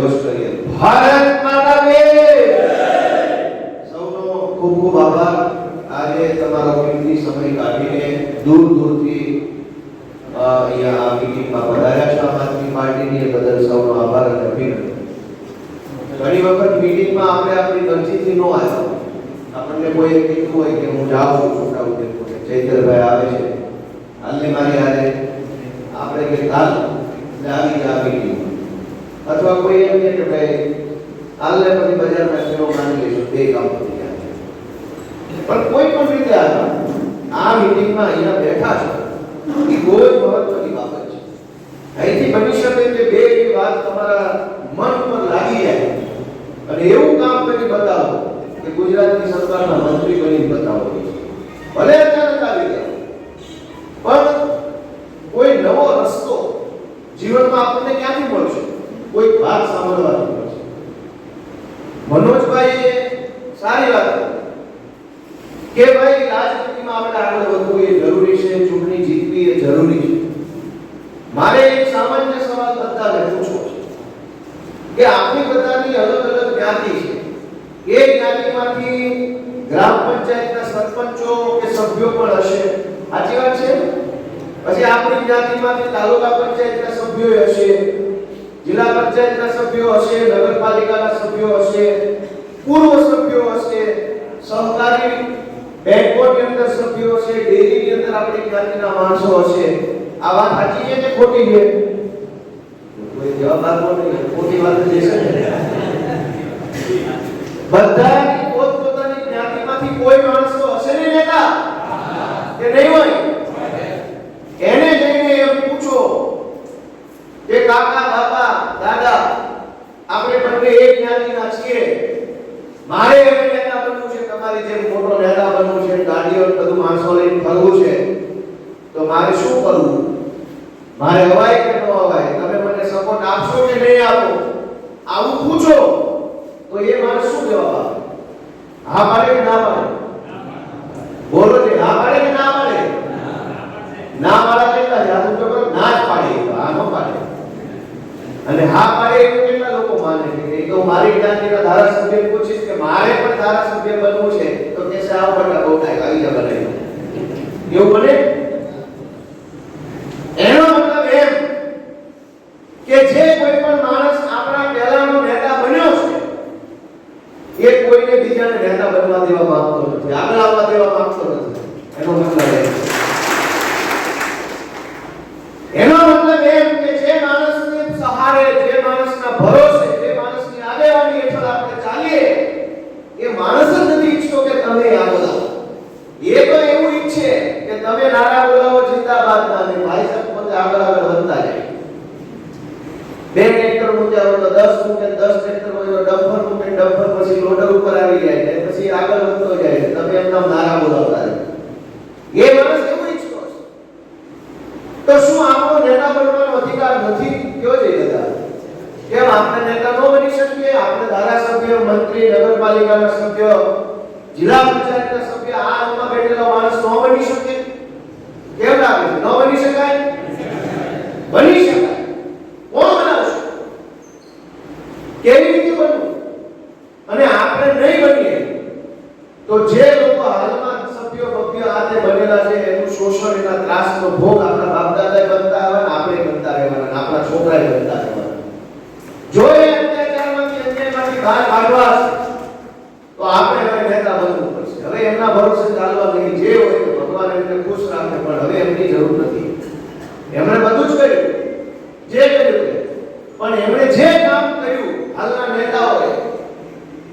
ಗೋಸ್ಕರ ಭಾಳ અહીંથી બની શકે કે બે એવી વાત તમારા મન પર લાગી જાય. અને એવું કામ કરી બતાવો કે ગુજરાતની સરકારના મંત્રી બની બતાવો. ભલે અચાનક આવી ગયા પણ કોઈ નવો રસ્તો જીવનમાં આપણને ક્યાંથી મળશે? કોઈ વાત સાંભળવાથી મળશે. મનોજભાઈએ સારી વાત કરી. કે ભાઈ, રાજનીતિમાં આપણે આગળ વધવું એ જરૂરી છે, ચૂંટણી જીતવી એ જરૂરી છે. મારે એક સામાન્ય સવાલ બધાને પૂછવો છે કે આપણી બધાની અલગ અલગ જ્ઞાતિ છે. એ જ્ઞાતિમાંથી ગ્રામ પંચાયતના સરપંચો કે સભ્યો પણ હશે. સાચી વાત છે? પછી આપણી જ્ઞાતિમાંથી તાલુકા પંચાયતના સભ્યો હશે, જિલ્લા પંચાયતના સભ્યો હશે, નગરપાલિકાના સભ્યો હશે, પૂર્વ સભ્યો હશે, સહકારી બેંકોની અંદર સભ્યો હશે, ડેરીની અંદર આપણી જ્ઞાતિના માણસો હશે. આ વાત સાચી છે કે ખોટી છે? કોઈ જવાબ આપવો નહીં ખોટી વાત છે. બધાની પોતપોતાની જ્ઞાતિમાંથી કોઈ માણસ તો હશે ને લેતા? કે નહીં હોય? એને જઈને એમ પૂછો કે કાકા બાપા દાદા આપણે બંને એક જ્ઞાતિના છીએ. મારે હવે નેતા બનવું છે તમારી જેમ મોટો નેતા બનવું છે ગાડીઓ બધું માણસો લઈને ફરવું છે. તો મારે શું કરવું? મારે અવાય કે ન અવાય? તમે મને સપોર્ટ આપશો કે નહીં આપો? આવું પૂછો. તો એ મારે શું જવાબ આપે? હા પાડે કે ના પાડે? બોલો જે, હા પાડે કે ના પાડે? ના પાડે કેટલા જાદુ તો ના જ પાડે હા ન પાડે. અને હા પાડે એવું કેટલા લોકો માને કે તો મારી જ્ઞાતિના ધારાસભ્ય પૂછીશ કે મારે પણ ધારાસભ્ય બનવું છે? તો કે છે બટા બહુ થાય આવી જા બનાવી એવું બને એનો મતલબ એમ કે જે કોઈ પણ માણસ આપણા પહેલાનો નેતા બન્યો છે એ કોઈને બીજાને નેતા બનવા દેવા માંગતો નથી આગળ આવવા દેવા માંગતો નથી એનો મતલબ એમ એનો મતલબ એમ કે જે માણસને સહારે જે માણસના ભરોસે જે માણસની આગેવાની હેઠળ આપણે ચાલીએ એ માણસ જ નથી ઈચ્છતો કે તમે આગળ આવો એ તો એવું ઈચ્છે કે તમે નારા બોલાવો જિંદાબાદ ના ને ભાઈ સાહેબ પોતે આગળ આગળ વધતા જાય. બે ટ્રેક્ટર મૂક્યા હોય તો દસ મૂકે દસ ટ્રેક્ટર હોય તો ડમ્પર મૂકે ડમ્પર પછી લોડર ઉપર આવી જાય ને પછી આગળ વધતો જાય. તમે એમના નારા બોલાવતા રહો. એ માણસ એવું ઈચ્છતો હશે તો શું આપણો નેતા બનવાનો અધિકાર નથી? કયો છે દાદા કેમ આપણે નેતા ન બની શકીએ? આપણે ધારાસભ્ય, મંત્રી, નગરપાલિકાના સભ્ય, જિલ્લા પંચાયતના સભ્ય, આ રૂમમાં બેઠેલા માણસ ન બની શકે? કેમ લાગે છે ન બની શકાય બની શકાય. કોણ બનાવશે? કેવી રીતે બનવું? અને આપણે નહીં બનીએ, તો જે લોકો હાલમાં સભ્યો ભવ્ય આતે બનેલા છે, એનું શોષણ, એના ત્રાસનો ભોગ આપણા બાપ દાદાએ બનતા આવે ને આપણે બનતા રહેવાના આપણા છોકરાએ બનતા રહેવાના. જો એ અત્યાચારમાંથી, અન્યાયમાંથી બહાર કાઢવા તો આપણે હવે નેતા બનવું પડશે. હવે એમના ભરોસે ચાલવા નહીં. જે હોય ભગવાન એમને ખુશ રાખે, પણ હવે એમની જરૂર નથી. એમણે બધું જ કર્યું. પણ એમણે જે કામ કર્યું, હાલના નેતાઓએ,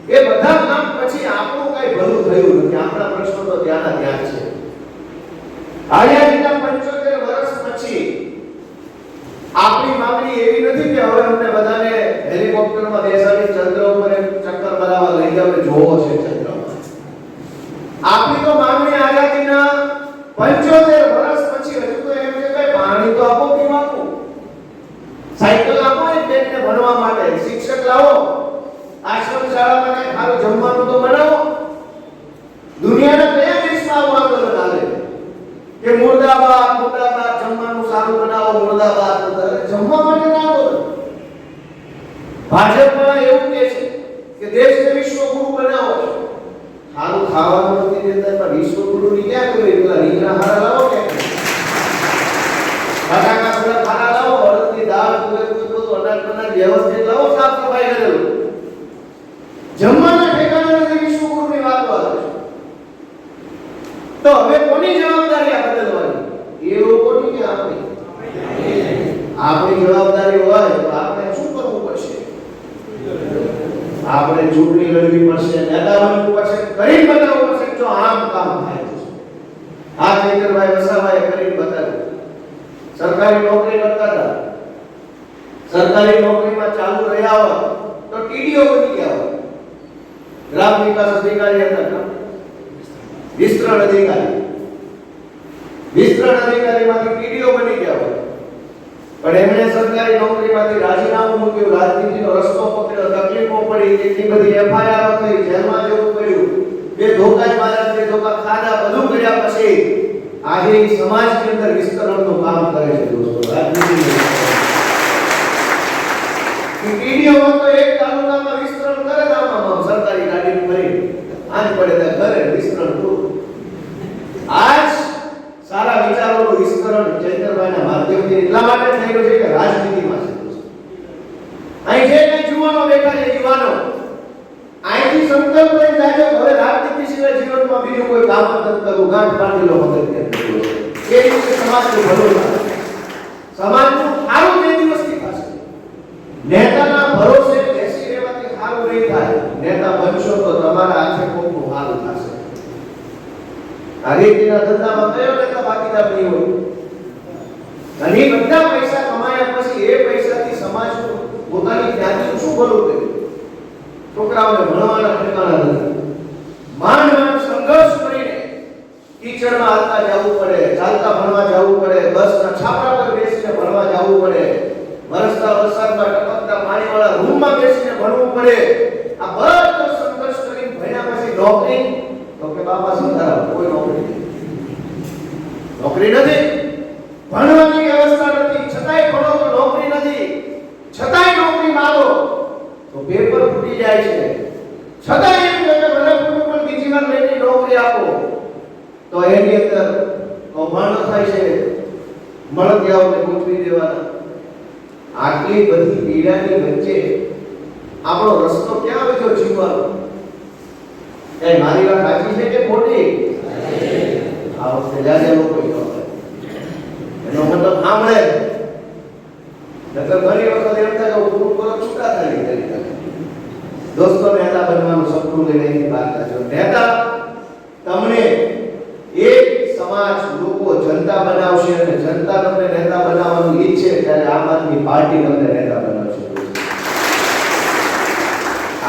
એ બધા કામ પછી આપણું કઈ ભલું થયું નથી. આપણા પ્રશ્નો તો ત્યાંના ત્યાં છે. આઝાદીના 75 વર્ષ પછી આપણી માંગણી એવી નથી કે હવે અમને બધાને હેલિકોપ્ટરમાં બેસાડી ચંદ્ર ઉપર ચક્કર મરાવવા લઈ જાવ જોવો છે ચંદ્રમાં આપણી તો માંગણી આઝાદીના 75 વર્ષ પછી હજુ તો એમ કે ભાઈ પાણી તો આપો પીવાનું સાયકલ આપો એક ભણવા માટે. શિક્ષક લાવો. આશ્રમ શાળામાં કઈ ખાલી જમવાનું તો બનાવો. દુનિયાના કયા દેશમાં આવું આંદોલન હાલે? કે મુર્દાબાદ મુર્દાબાદ જમવાનું સારું બનાવો, મુર્દાબાદ જમવા માટે ના આંદોલન ભાજપમાં એવું કહે છે કે દેશને વિશ્વગુરુ બનાવો. સારું ખાવાનું નથી દેતા, પણ વિશ્વગુરુની ક્યાં કરી એટલા રીંગણા હારા વ્યવસ્થિત લાવો, સાફ સફાઈ કરેલું. જમવાના ઠેકાણા નથી વિશ્વગુરુની વાતો વાત તો હવે કોની જવાબદારી આ બદલવાની? એ લોકોની કે આપણી? આપણી જવાબદારી હોય તો આપણે શું કરવું પડશે? આપણે ચૂંટણી લડવી પડશે, નેતા બનવું પડશે કરી બતાવવું પડશે જો આમ કામ થાય આ ખેતરભાઈ વસાભાઈ કરી બતાવ્યું. સરકારી નોકરી કરતા હતા. સરકારી નોકરીમાં ચાલુ રહ્યા હોત તો ટીડીઓ બની ગયા હોત. ગ્રામ વિકાસ અધિકારી હતા વિસ્તરણ અધિકારી. વિસ્તરણ અધિકારીમાંથી ટીડીઓ બની ગયા હોય પણ એમણે સરકારી નોકરીમાંથી રાજીનામું મૂક્યું. રાજનીતિનો રસ્તો પકડ્યો. તકલીફો પડી. કેટલી બધી એફઆઈઆર થઈ. જેલમાં જવું પડ્યું. બે ધોકા માર્યા, બે ધોકા ખાધા. બધું કર્યા પછી આજે ઈ સમાજની અંદર વિસ્તરણનું કામ કરે છે દોસ્તો. રાજનીતિનું ટીડીઓમાં તો એક તાલુકામાં વિસ્તરણ કરે આમાં સરકારી ગાડી ભરી. આજ પડે કરે વિસ્તરણ પૂરું. આજ સારા વિચારોનું વિસ્તરણ ચૈતરભાઈના માધ્યમથી એટલા માટે થઈ છે કે રાજનીતિમાં અહીં જે કઈ જુવાનો બેઠા છે યુવાનો અહીંથી સંકલ્પ લઈને છે, હવે રાજનીતિ સિવાય જીવનમાં બીજું કોઈ કામ નથી કરવું. ગાંઠ પાટીલો કે. એ રીતે સમાજનું ભલું સમાજનું સારું બે દિવસથી થશે નેતાના ભરોસે બેસી રહેવાથી સારું નહીં થાય. નેતા બનશો તો તમારા હાથે કોકનું હાલ થશે. આ રીતના ધંધામાં કયો નેતા ભાગીદાર નહીં હોય? એ બધા પૈસા કમાયા પછી એ પૈસાથી સમાજનું પોતાની જ્ઞાતિનું શું ભલું તે? છોકરાઓને ભણવાના ઠેકાણા નથી. માંડ માંડ સંઘર્ષ કરીને કીચડમાં હાલતા જવું પડે, ચાલતા ભણવા જવું પડે, બસના છાપરા પર બેસીને ભણવા જવું પડે વરસતા વરસાદમાં ટપકતા પાણીવાળા રૂમમાં બેસીને ભણવું પડે. આ બધો સંઘર્ષ કરીને ભણ્યા પછી નોકરી? તો કે બાપા સીતારામ કોઈ નોકરી નથી. નોકરી નથી. ભણવાની વ્યવસ્થા નથી. છતાંય ભણો તો નોકરી નથી. છતાંય નોકરી માંગો. તો પેપર ફૂટી જાય છે. છતાંય એમ કે ભલે કોઈ પણ બીજી વાર લઈને નોકરી આપો. તો એની અંદર કૌભાંડો થાય છે. મળતિયાઓને ગોઠવી દેવાના. આટલી બધી પીડાની વચ્ચે આપણો રસ્તો ક્યાં વધ્યો જીવવાનો? એ મારી વાત સાચી છે કે ખોટી? આ વખતે જાજે લોકો એનો મતલબ સાંભળે. નકર ઘણી વખત એમ થાય કે પૂરું કરો છૂટા થાય કરી કરે દોસ્તો નેતા બનવાનું સપનું લઈને અહીંથી બહાર કાઢજો નેતા તમને એક સમાજ લોકો જનતા બનાવશે અને જનતા તમને નેતા બનાવવાનું ઈચ્છે ત્યારે આમ આદમી પાર્ટી તમને નેતા બનાવશે.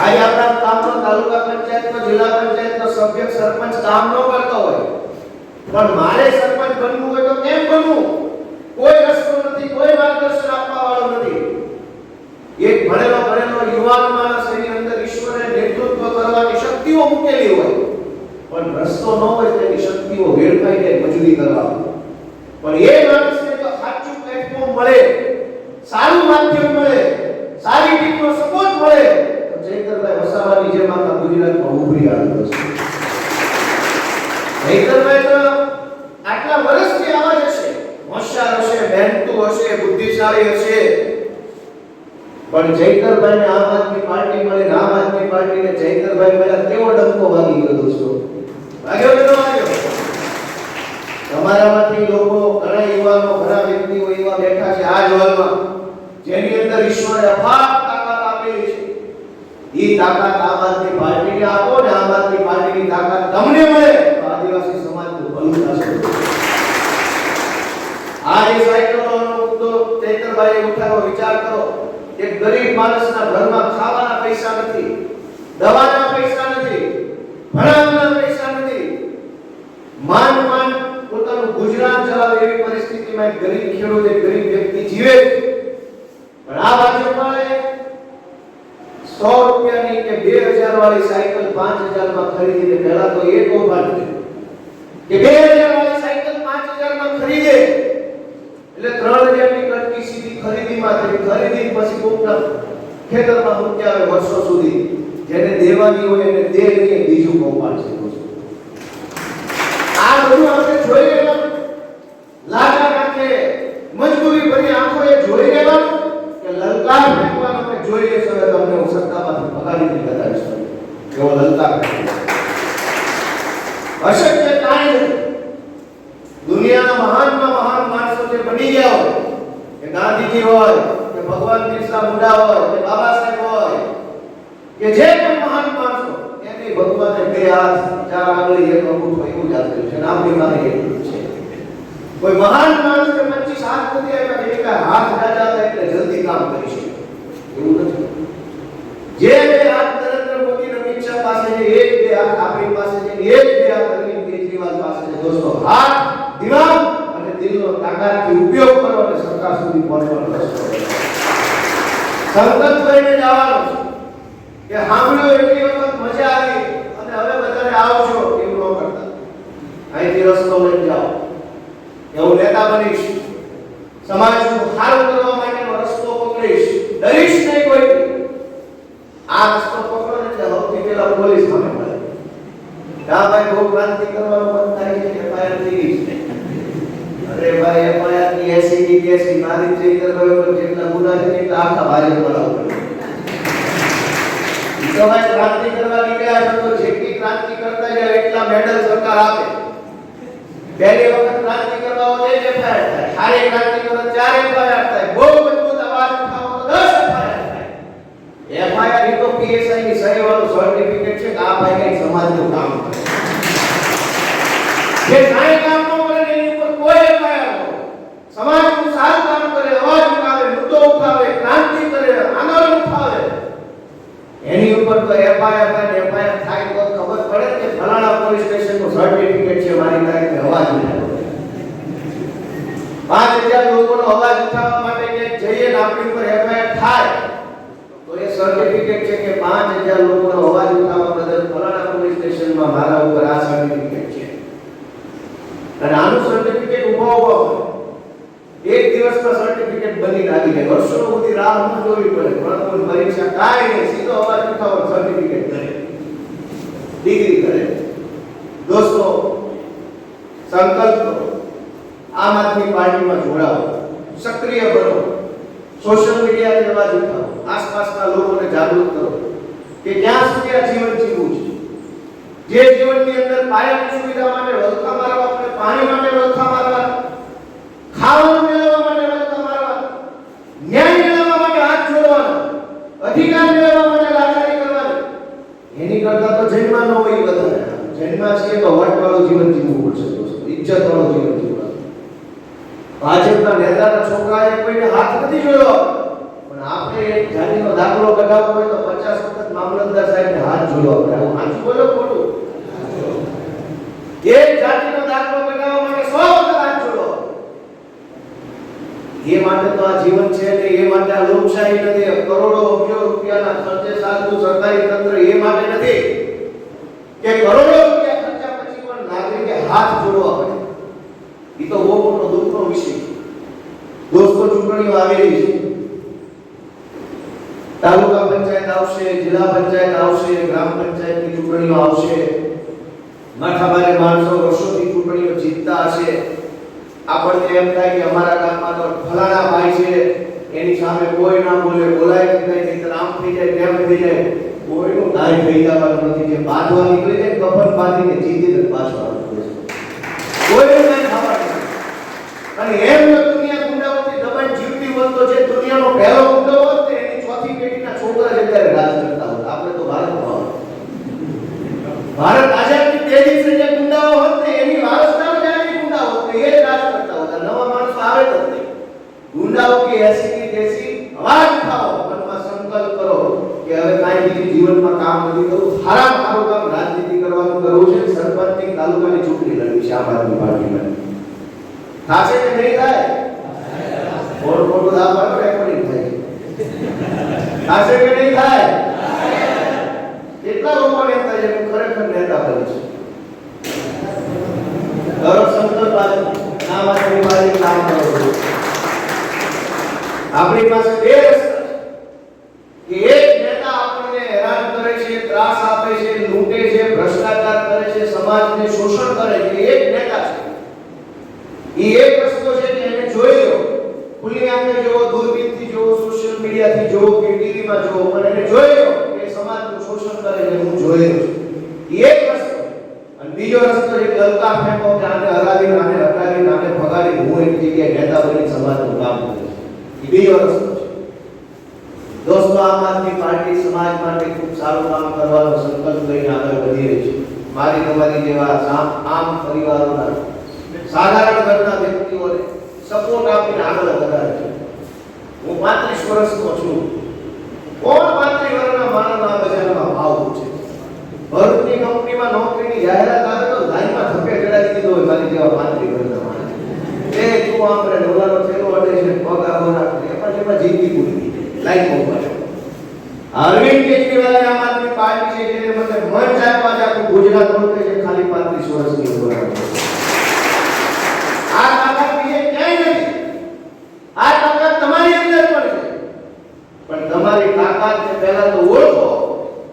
આજે આપણા કામનો તાલુકા પંચાયતનો, જિલ્લા પંચાયતનો સભ્ય સરપંચ કામ ન કરતો હોય, પણ મારે સરપંચ બનવું હોય તો કેમ બનવું? કોઈ રસ્તો નથી, કોઈ માર્ગદર્શન આપવા વાળો નથી. એક ભણેલો ભણેલો યુવાન માણસ એની અંદર ઈશ્વરે નેતૃત્વ કરવાની શક્તિઓ મૂકેલી હોય. પણ રસ્તો ન હોય તો એની શક્તિઓ વેડફાઈ જાય મજૂરી કરવા. પણ એ માણસને જો સાચું પ્લેટફોર્મ મળે, સારું માધ્યમ મળે, સારી ટીમનો સપોર્ટ મળે, તો જયકરભાઈ વસાવાની જેમ આખા ગુજરાતમાં ઉભરી આવ્યો છે. જયકરભાઈ તો આટલા વર્ષથી આવા જ હશે. હોશિયાર હશે મહેનતુ હશે, બુદ્ધિશાળી હશે. પણ જયકરભાઈ ને આમ આદમી પાર્ટી મળી આમ આદમી પાર્ટીને જયકરભાઈ પહેલા કેવો ડંકો વાગી ગયો દોસ્તો વાગ્યો કે ન વાગ્યો તમારામાંથી લોકો, ઘણા યુવાનો, ઘણા વ્યક્તિઓ એવા બેઠા છે આ જ જેની અંદર ઈશ્વરે અપાર તાકાત આપેલી છે. એ તાકાત આમ આદમી પાર્ટીને આપો ને આમ આદમી પાર્ટીની તાકાત તમને મળે, તો આદિવાસી સમાજનું ભલું થશે. આ જે સાયકલોનો મુદ્દો ચૈતરભાઈએ ઉઠાવ્યો વિચાર કરો, કે ગરીબ માણસના ઘરમાં ખાવાના પૈસા નથી, દવાના પૈસા નથી ભણાવવાના પૈસા નથી માંડ માંડ પોતાનું ગુજરાન ચલાવે એવી પરિસ્થિતિમાં એક ગરીબ ખેડૂત, એક ગરીબ વ્યક્તિ જીવે પણ આ ભાજપવાળાએ સો રૂપિયાની કે બે હજાર વાળી સાયકલ પાંચ હજારમાં ખરીદીને પહેલા તો એ કૌભાંડ કે બે હજાર વાળી સાયકલ પાંચ હજારમાં ખરીદે. એટલે ત્રણ હજારની કટકી સીધી ખરીદીમાં થઈ. ખરીદી પછી કોકના ખેતરમાં મૂક્યા હોય વર્ષો સુધી. જેને દેવાની હોય એને દે નહીં, બીજું કૌભાંડ છે આ બધું આપણે જોઈ લેવાનું લાગા રાખે મજબૂરી ભરી આંખોએ જોઈ લેવાનું કે લલકાર ફેંકવાનો કે જોઈએ એટલે તમને હું સત્તામાંથી ભગાડીને બતાવીશ એવો લલકાર અશક્ય કાંઈ નથી દુનિયાના મહાનમાં મહાન માણસો જે બની ગયા હોય, કે ગાંધીજી હોય, કે ભગવાન બિરસા મુંડા હોય, કે બાબા સાહેબ હોય, કે જે પણ મહાન માણસો, એની ભગવાને બે હાથ, ચાર આંગળી, એક અંગૂઠો એવું જ આપેલું છે. નામની આપણી એટલું છે. કોઈ મહાન માણસ કે 25 હાથ નથી આપ્યા કે હાથ જાજા હતા એટલે જલ્દી કામ કરી શકે. એવું નથી. જે બે હાથ નરેન્દ્ર મોદી અને અમિત પાસે છે એક બે હાથ આપણી પાસે છે એક બે હાથ અરવિંદ કેજરીવાલ પાસે છે. દોસ્તો, હાથ દિમાગ અને દિલનો તાકાતથી ઉપયોગ કરો અને સરકાર સુધી પહોંચવાનો સંકલ્પ કરીને જવાનો કે સાંભળ્યો એટલી વખત મજા આવી અને હવે બધાને આવજો એવું ન કરતા. અહીંથી રસ્તો લઈ જાઓ. એવું લેતા બનીશ. સમાજનું સારું કરવા માટેનો રસ્તો પકડીશ. ડરીશ નહીં કોઈ. આ રસ્તો પકડો ને એટલે સૌથી પહેલા પોલીસ સામે મળે ના ભાઈ બહુ ક્રાંતિ કરવાનું મન થાય છે એફઆઈઆર થઈ અરે ભાઈ એફઆઈઆરની એસી ની કેસી મારી ચેતર ભાઈ જેટલા ગુના છે એટલા આખા ભાજપ વાળા ઉપર ઈ તો ભાઈ ક્રાંતિ કરવા નીકળ્યા છો, તો જેટલી ક્રાંતિ કરતા જાય એટલા મેડલ સરકાર આપે. પહેલી વખત ક્રાંતિ કરવા હોય તો એફઆઈઆર થાય. સારી ક્રાંતિ કરો તો ચાર એફઆઈઆર થાય. બહુ મજબૂત અવાજ ઉઠાવો તો દસ એફઆઈઆર થાય. એફઆઈઆર ઈ તો પીએસઆઈ ની સહી વાળું સર્ટિફિકેટ છે કે આ ભાઈ કઈ સમાજનું કામ કરે જે કાંઈ કામ ન કરે ને એની ઉપર કોઈ એફઆઈઆર ન હોય. સમાજનું સારું કામ કરે અવાજ ઉઠાવે મુદ્દો ઉઠાવે ક્રાંતિ કરે આંદોલન ઉઠાવે એની ઉપર તો એફઆઈઆર થાય ને એફઆઈઆર થાય તો ખબર પડે કે ફલાણા પોલીસ સ્ટેશનનું સર્ટિફિકેટ છે મારી તારીખે અવાજ ઉઠાવ્યો પાંચ હજાર લોકોનો અવાજ ઉઠાવવા માટે ક્યાંક જઈએ ને આપણી ઉપર એફઆઈઆર થાય તો એ સર્ટિફિકેટ છે કે પાંચ હજાર લોકોનો અવાજ ઉઠાવવા બદલ ફલાણા પોલીસ સ્ટેશનમાં મારા ઉપર આ સર્ટિફિકેટ છે અને આનું સર્ટિફિકેટ ઊભો ઊભો હોય. એક દિવસમાં સર્ટિફિકેટ બની આવી જાય વર્ષો સુધી રાહ ન જોવી પડે ભણતર પરીક્ષા કાંઈ નહીં સીધો અવાજ ઉઠાવો સર્ટિફિકેટ કરે ડિગ્રી કરે દોસ્તો સંકલ્પ કરો આમ આદમી પાર્ટીમાં જોડાઓ સક્રિય બનો સોશિયલ મીડિયાથી અવાજ ઉઠાવો આસપાસના લોકોને કરો. કે ક્યાં સુધી આ જીવન જીવવું છે. જે જીવનની અંદર પાયાની સુવિધા માટે વલખા મારવા, આપણે પાણી માટે વલખા મારવા, ખાવાનું મેળવવા માટે વલખા મારવા, ન્યાય મેળવવા માટે હાથ જોડવાનો, અધિકાર મેળવવા માટે લાચારી કરવાની, એની કરતા તો જન્મા ન હોય બધા જન્મા છીએ તો વટવાળું જીવન જીવવું પડશે દોસ્તો. ઇજ્જત વાળું જીવન જીવવાનું. ભાજપના નેતાના છોકરાએ કોઈને હાથ નથી જોડ્યો પણ આપણે એક જાતિનો દાખલો કઢાવવો હોય તો પચાસ વખત મામલતદાર સાહેબને હાથ જોડો. આપણે હું બોલો ખોટું. એક જાતિનો દાખલો કઢાવવા માટે સો વખત હાથ જોડો. એ માટે તો આ જીવન છે ને એ માટે આ લોકશાહી નથી. કરોડો અબજો રૂપિયાના ખર્ચે ચાલતું સરકારી તંત્ર એ માટે નથી. કે કરોડો રૂપિયા પછી પણ હાથ જોડવા પડે. એ તો બહુ મોટો દુઃખનો વિષય. ચૂંટણીઓ આવેલી છે. પંચાયત આવશે, જિલ્લા પંચાયત આવશે, ગ્રામ પંચાયતની ચૂંટણીઓ આવશે. માથાભારે માણસો વર્ષોથી ચૂંટણીઓ જીતતા હશે. આપણને એમ થાય કે અમારા ગામમાં તો ફલાણા ભાઈ છે, એની સામે કોઈ ના બોલે, બોલાય જ નહીં નહીં આમ થઈ જાય, તેમ થઈ જાય. કોઈનું કાંઈ થઈ જવાનું નથી. જે બાંધવા નીકળી જાય કફન બાંધીને જીતીને પાછો આવતો થવાનું નથી. અને એમ દુનિયા ગુંડાઓથી દબાણ જીવતી હોત તો જે દુનિયાનો પહેલો ગુંડો હોત ને એની ચોથી પેઢીના છોકરા જ અત્યારે રાજ કરતા હોત આપણે તો ભારતમાં હોત. ભારત આઝાદની તે દિવસે જે ગુંડાઓ હોત ને એની વારસદારો જ આજે ગુંડાઓ હોત ને એ જ રાજ કરતા હોત આ નવા માણસો આવે જ નથી ગુંડાઓ કે એસી ની દેશી અવાજ ઉઠાવો મનમાં સંકલ્પ કરો કે હવે કાંઈ બીજું જીવનમાં કામ નથી કરવું સારામાં સારું કામ રાજનીતિ કરવાનું કરવું છે સરપંચની તાલુકાની ચૂંટણી લડવી છે આમ આદમી પાર્ટીમાં થાશે કે નહીં થાય ખોટું ખોટું દાબવાનું રેકોર્ડિંગ થાય થાશે કે નહીં થાય. કેટલા લોકોને એમ થાય છે ખરેખર નેતા બનીશ દરરોજ સંકલ્પ આવે આમ આદમી પાર્ટી કામ આપણી પાસે બે રસ્તા છે કે એ એક રસ્તો છે કે એને જોઈ લો ખુલ્લી આંખે જોવો દૂરબીનથી જોવો સોશિયલ મીડિયાથી જોવો કે ટીવીમાં જોવો પણ એને જોઈ લો કે એ સમાજનું શોષણ કરે છે, હું જોઈ રહ્યો છું. એ એક રસ્તો અને બીજો રસ્તો છે કે અલકા ફેંકો કે આને હરાવી, આને હટાવી આને ભગાડી, હું એક જગ્યાએ નેતા બની સમાજનું કામ કરું છું. એ બીજો રસ્તો છે. દોસ્તો, આમ આદમી પાર્ટી સમાજ માટે ખૂબ સારું કામ કરવાનો સંકલ્પ લઈને આગળ વધી રહી છે. મારી તમારી જેવા આમ આમ પરિવારોના સાધારણ ઘરના વ્યક્તિઓને સપોર્ટ આપીને આગળ વધારે છે. હું પાંત્રીસ વર્ષનો છું. કોણ પાંત્રીસ વર્ષના માણસના બજારમાં ભાવ છે ભરૂચની કંપનીમાં નોકરીની જાહેરાત આવે તો લાઈનમાં ધક્કે ચડાવી દીધો હોય મારી જેવા પાંત્રીસ વર્ષના માણસ. એ તું આપણે ડોલાનો થેલો અડે છે, પગ આવો રાખે. એમાં એમાં જિંદગી પૂરી. લાઈન ઉપર અરવિંદ કેજરીવાલે આમ આદમી પાર્ટી છે જેને મને મન ચાપવા પાંચ આખું ગુજરાત ઓળખે છે ખાલી પાંત્રીસ વર્ષની ઉંમર આ તાકાત બીજે ક્યાંય નથી આ તાકાત તમારી અંદર પણ છે પણ તમારી તાકાતને પહેલા તો ઓળખો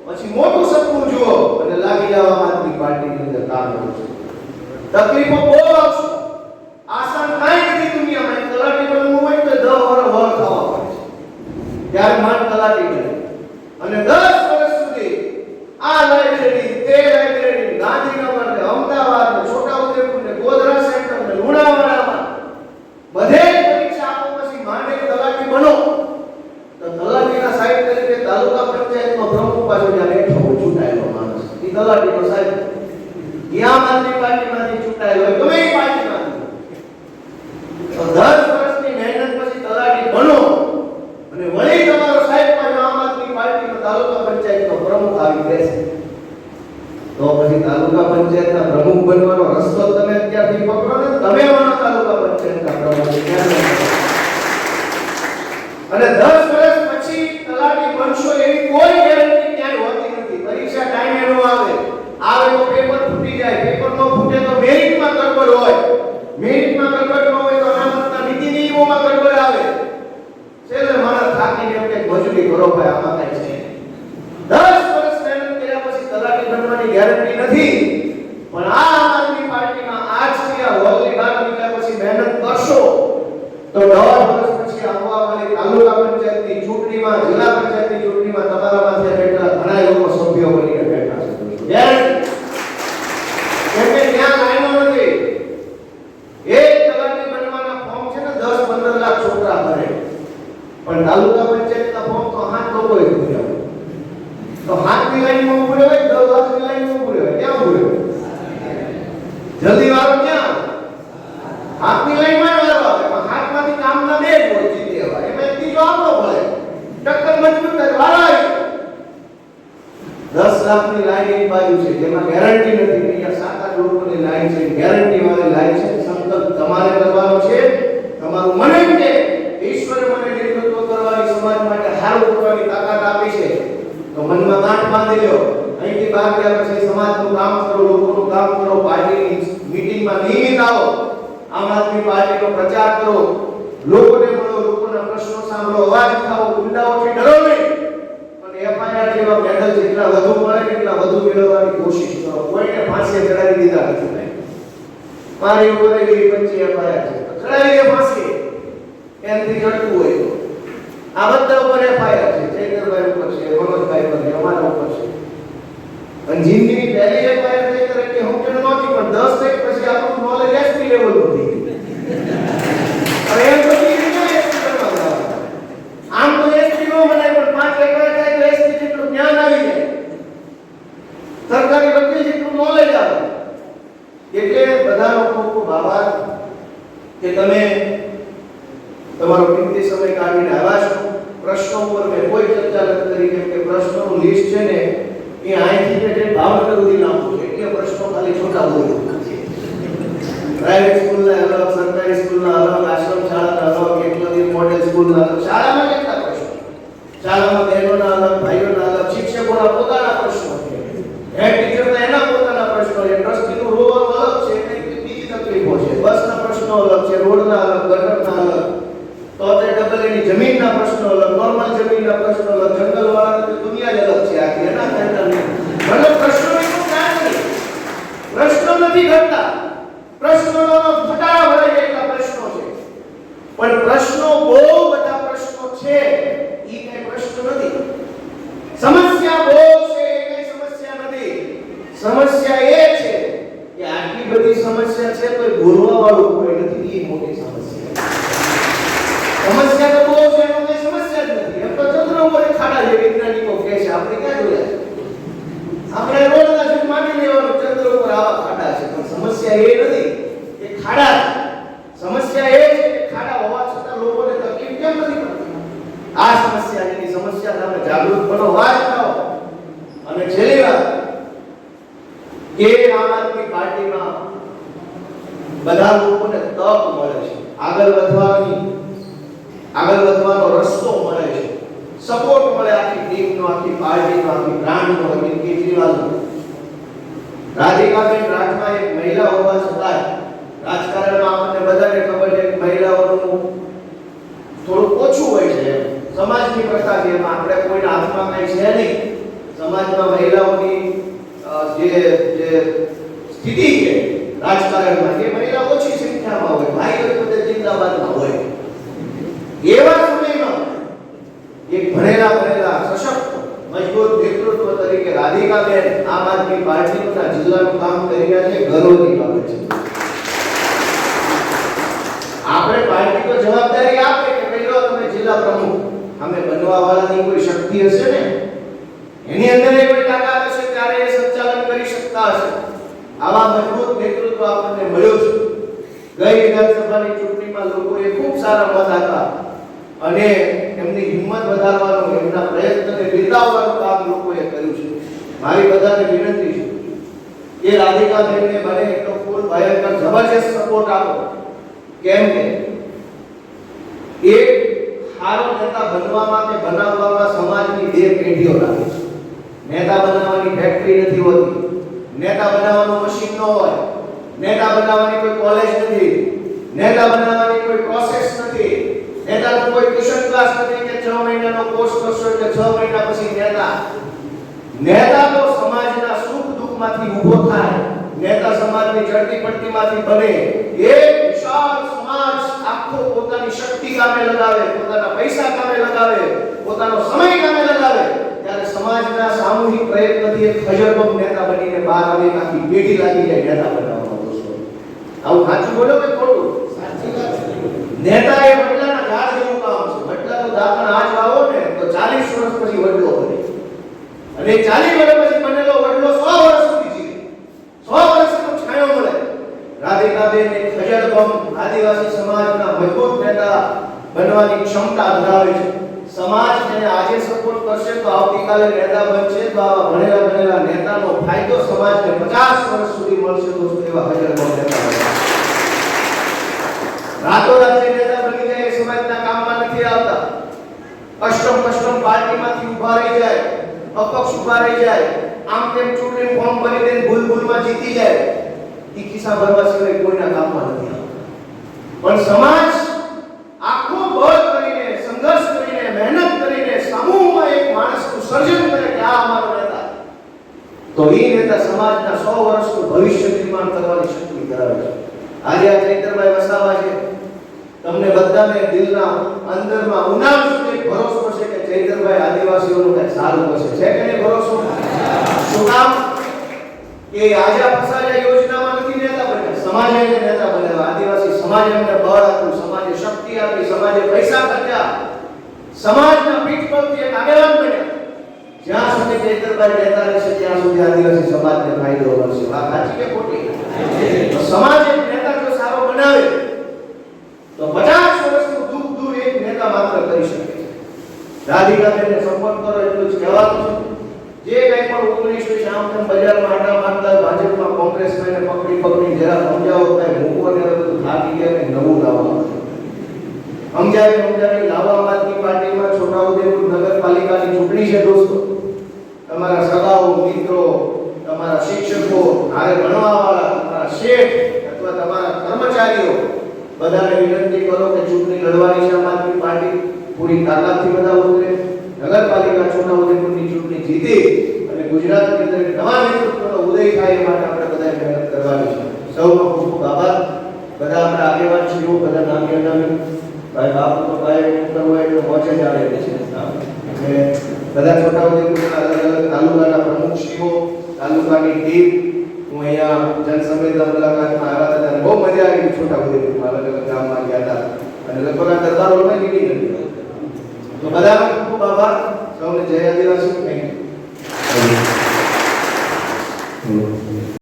પછી મોટું સપનું જુઓ અને લાગી જાવ આમ આદમી પાર્ટીની અંદર કામ કરજો તકલીફો બહુ આવશે આસાન કાંઈ નથી દુનિયામાં એક તલાટી બનવું હોય તો દસ વર્ષ વળ ખાવા પડે છે ત્યારે માંડ તલાટી બને અને દસ વર્ષ સુધી આ લાઇબ્રેરી તે લાઇબ્રેરી ગાંધીનગર ને અમદાવાદ ને છોટાઉદેપુર ને ગોધરા સેન્ટર ને લુણાવાડામાં બધે જ પરીક્ષા આપો પછી માંડે તલાટી બનો તો તલાટીના સાહેબ તરીકે તાલુકા પંચાયતનો પ્રમુખ પાછો જ્યાં બેઠો હોય ચૂંટાયેલો માણસ એ તલાટીનો સાહેબ. એ આમ આદમી પાર્ટીમાંથી ચૂંટાયેલો હોય ગમે એ પાર્ટીમાંથી તો દસ વર્ષની મહેનત પછી તલાટી બનો અને વળી તમારો સાહેબ પાછો આમ આદમી પાર્ટીનો તાલુકા પંચાયતનો પ્રમુખ આવી બેસે તો પછી તાલુકા પંચાયતના પ્રમુખ બનવાનો રસ્તો તમે અત્યારથી પકડો ને તમે બનો તાલુકા પંચાયતના પ્રમુખ ત્યારે અને 10 વર્ષ પછી તલાટી બનશો એવી કોઈ ગેરંટી ક્યાંય હોતી નથી પરીક્ષા ટાઈમે નો આવે આવે તો પેપર ફૂટી જાય પેપર નો ફૂટે તો મેરિટમાં ગડબડ હોય મેરિટમાં ગડબડ ન હોય તો અનામતના નીતિ નિયમોમાં ગડબડ આવે છેલ્લે માણસ થાકીને એમ કે મજૂરી કરો ભાઈ આમાં કઈ છે દસ વર્ષ મહેનત કર્યા પછી તલાટી બનવાની ગેરંટી નથી. પણ આ આમ આદમી પાર્ટીમાં આજથી આ હોલની બહાર નીકળ્યા પછી મહેનત કરશો તો દોઢ વર્ષ પછી આવવા વાળી તાલુકા પંચાયતની ચૂંટણીમાં, જિલ્લા પંચાયતની ચૂંટણીમાં તમારામાંથી બેઠેલા ઘણા લોકો સભ્યો બનીને બેઠા છે ગેરંટી. કેમ કે ત્યાં લાઈનો નથી એક તલાટી બનવાના ફોર્મ છે ને 10 15 લાખ છોકરા ભરે પણ તાલુકા પંચાયતના ફોર્મ તો હાથ લોકોએ ભર્યા હોય. તો હાથની લાઈનમાં ઊભું રહેવાય દસ લાખની લાઈનમાં ઊભું રહેવાય ક્યાં ઊભું રહેવાય જલ્દી વાળો ક્યાં હાથની લાઈનમાં જ વાળો આવે પણ હાથમાંથી કામના બે જ હોય જીતે એવા એમાં એક ત્રીજો આપણો ભળે ટક્કર મજબૂત થાય વાળો આવી દસ લાખની લાઈન એક બાજુ છે જેમાં ગેરંટી નથી અહીંયા સાત આઠ લોકોની લાઈન છે ગેરંટી વાળી લાઈન છે. સંકલ્પ તમારે કરવાનો છે. તમારું મને છે ઈશ્વરે મને નેતૃત્વ કરવાની, સમાજ માટે હાલ કરવાની તાકાત આપી છે. તો મનમાં ગાંઠ બાંધી લો અહીંથી બહાર ગયા પછી સમાજનું કામ કરો, લોકોનું કામ કરો, પાર્ટીની મીટિંગમાં નિયમિત આવો. આમ આદમી પાર્ટીનો પ્રચાર કરો. લોકોને મળો, લોકોના પ્રશ્નો સાંભળો, અવાજ ઉઠાવો, ગુંડાઓથી ડરો નહીં. પણ એફઆઈઆર મેડલ જેટલા વધુ મળે, એટલા વધુ મેળવવાની કોશિશ કરો. કોઈને ફાંસી ચડાવી દીધા નથી મારી એવી પંચી એફઆઈઆર છે. તો દે ફાંસી એનાથી ચડતું હોય આ બધા ઉપર એફઆઈઆર છે. ચૈતરભાઈ ઉપર છે, મનોજભાઈ ઉપર છે, અમારા ઉપર છે. અને જિંદગી પહેલી એફઆઈઆર ચૈતર કે હું કે નહોતી, પણ 10 મિનિટ પછી આપણું નોલેજ એસપી લેવલનું થઈ ગયું. બધા લોકોને તક મળે છે. આગળ વધવાની, આગળ વધવાનો રસ્તો મળે છે. સપોર્ટ મળે આખી ટીમનો આખી પાર્ટીનો આખી બ્રાન્ડનો આખી કેજરીવાલનો. રાધિકાબેન રાઠવા એક મહિલા હોવા છતાં રાજકારણમાં આપણને બધાને ખબર છે કે મહિલાઓનું થોડું ઓછું હોય છે સમાજની એમાં આપણે કોઈના હાથમાં કંઈ છે નહીં. સમાજમાં મહિલાઓની જે જે સ્થિતિ છે રાજકારણમાં એ મહિલા ઓછી સંખ્યામાં હોય ભાઈ પોતે જિંદાબાદમાં હોય. એવા સમયમાં એક ભણેલા ભણેલા સશક્ત, મજબૂત નેતૃત્વ તરીકે રાધિકાબેન આમ આદમી પાર્ટીના જિલ્લાનું કામ કરી રહ્યા છે ગર્વની બાબત છે. આપણે પાર્ટી તો જવાબદારી આપે કે પહેલો તમે જિલ્લા પ્રમુખ, અમે બનવા વાળાની કોઈ શક્તિ હશે ને? એની અંદર કોઈ તાકાત હશે ત્યારે એ સંચાલન કરી શકતા હશે. આવા મજબૂત નેતૃત્વ આપણને મળ્યું છે. ગઈ વિધાનસભાની ચૂંટણીમાં લોકોએ ખૂબ સારા મત આપ્યા અને એમની હિંમત વધારવાનો એમના પ્રયત્નને બિરદાવવાનું કામ લોકોએ કર્યું છે. મારી બધાને વિનંતી છે કે રાધિકાબેનને બને એટલો ફૂલ ભયંકર જબરજસ્ત સપોર્ટ આપો. કેમ કે એક સારો નેતા બનવામાં કે બનાવવામાં સમાજની બે પેઢીઓ લાગે છે. નેતા બનાવવાની ફેક્ટરી નથી હોતી. નેતા બનાવવાનું મશીન ન હોય, નેતા બનાવવાની કોઈ કોલેજ નથી, નેતા બનાવવાની કોઈ પ્રોસેસ નથી, નેતાનો કોઈ ટ્યુશન ક્લાસ નથી કે 6 મહિનાનો કોર્સ કરશો કે 6 મહિના પછી નેતા. નેતા તો સમાજના સુખ દુઃખમાંથી ઊભો થાય, નેતા સમાજની ચડતી પડતીમાંથી બને. એક વિશાળ સમાજ આખો પોતાની શક્તિ કામે લગાવે, પોતાના પૈસા કામે લગાવે, પોતાનો સમય કામે લગાવે. ત્યારે સમાજના સામૂહિક પ્રયત્નથી એક હજરબમ નેતા બનીને બહાર આવે એક આખી પેઢી લાગી જાય નેતા બનાવવામાં દોસ્તો આવું સાચું બોલો કે ખોટું? નેતા એ વડલાના ઝાડ જેવું કામ છે. વડલાનો દાખલ આજ વાવો ને તો 40 વર્ષ પછી વડલો બને. અને 40 વર્ષ પછી બનેલો વડલો 100 વર્ષ સુધી જીવે. 100 વર્ષનો છાંયો મળે. રાધિકાબેન એક હજારબમ આદિવાસી સમાજના મજબૂત નેતા બનવાની ક્ષમતા ધરાવે છે. સમાજ તેને આજે સપોર્ટ કરશે તો આવતીકાલે નેતા બનશે તો આવા ભણેલા ભણેલા નેતાનો ફાયદો સમાજને 50 વર્ષ સુધી મળશે દોસ્તો, એવા હજારબમ નેતા બનશે રાતોરાત જે નેતા બની જાય એ સમાજના કામમાં નથી આવતા. અષ્ટમ કષ્ટમ પાર્ટીમાંથી ઊભા રહી જાય, અપક્ષ ઊભા રહી જાય, આમ તેમ ચૂંટણી ફોર્મ ભરી દઈને ભૂલ ભૂલમાં જીતી જાય. ઈ ખિસ્સા ભરવા સિવાય કોઈના કામમાં નથી આવતા. પણ સમાજ આખો બળ કરીને સંઘર્ષ કરીને મહેનત કરીને સમૂહમાં એક માણસનું સર્જન કરે કે આ અમારો નેતા. તો એ નેતા સમાજના 100 વર્ષનું ભવિષ્ય નિર્માણ કરવાની શક્તિ ધરાવે છે. આજે આ ચૈતરભાઈ વસાવા છે. તમને બધાને દિલના અંદરમાં ઉનાળ સુધી ભરોસો છે કે ચૈતરભાઈ આદિવાસીઓનું કંઈક સારું કરશે છે કે નહીં ભરોસો? શું કામ? કે આજે આ ફસાયા યોજનામાં નથી નેતા બન્યા. સમાજે એને નેતા બનાવ્યા આદિવાસી સમાજે એમને બળ આપ્યું. સમાજે શક્તિ આપી. સમાજે પૈસા ખર્ચ્યા. સમાજના પીઠ પરથી એક આગેવાન બન્યા. જ્યાં સુધી ચૈતરભાઈ નેતા રહેશે ત્યાં સુધી આદિવાસી સમાજને ફાયદો મળશે. વાત સાચી કે ખોટી? સમાજ એક નેતા જો સારો બનાવે, તો 50 વર્ષનું દુઃખ દૂર એક નેતા માત્ર કરી શકે રાધિકાબેનને સંપર્ક કરો, એટલું જ કહેવાનું છે. જે કંઈ પણ ઓગણીસો તેમ બજારમાં આટા મારતા ભાજપમાં કોંગ્રેસ પકડી પકડી, જરા સમજાવો, કાંઈ મૂકો ને બધું થાકી ગયા નવું લાવવાનું સમજાવી સમજાવી લાવવા આમ આદમી પાર્ટીમાં છોટાઉદેપુર નગરપાલિકાની ચૂંટણી છે, દોસ્તો. તમારા સગાઓ, મિત્રો, તમારા શિક્ષકો હારે ભણવાવાળા, તમારા શેઠ અથવા તમારા કર્મચારીઓ, બધાને વિનંતી કરો કે ચૂંટણી લડવાની છે આમ પાર્ટી. પૂરી તાકાતથી બધા ઉતરે. નગરપાલિકા છોટાઉદેપુરની ચૂંટણી જીતી અને ગુજરાતની અંદર નવા નેતૃત્વનો ઉદય થાય માટે આપણે બધાએ મહેનત કરવાની છે. સૌનો ખૂબ ખૂબ આભાર. બધા આપણા આગેવાન છીએ બધા નામ જણાવ્યું ભાઈ, બાપ તો છે. એટલે બધા છોટાઉદેપુરના અલગ અલગ તાલુકાની ટીમ, હું અહીંયા જનસંવેદના મુલાકાતમાં આવ્યા હતા બહુ મજા આવી છોટાઉદેપુરમાં અલગ અલગ ગામમાં ગયા હતા. અને લગભગ આ દરબારો મેં તો બધાનો ખૂબ આભાર. સૌને જય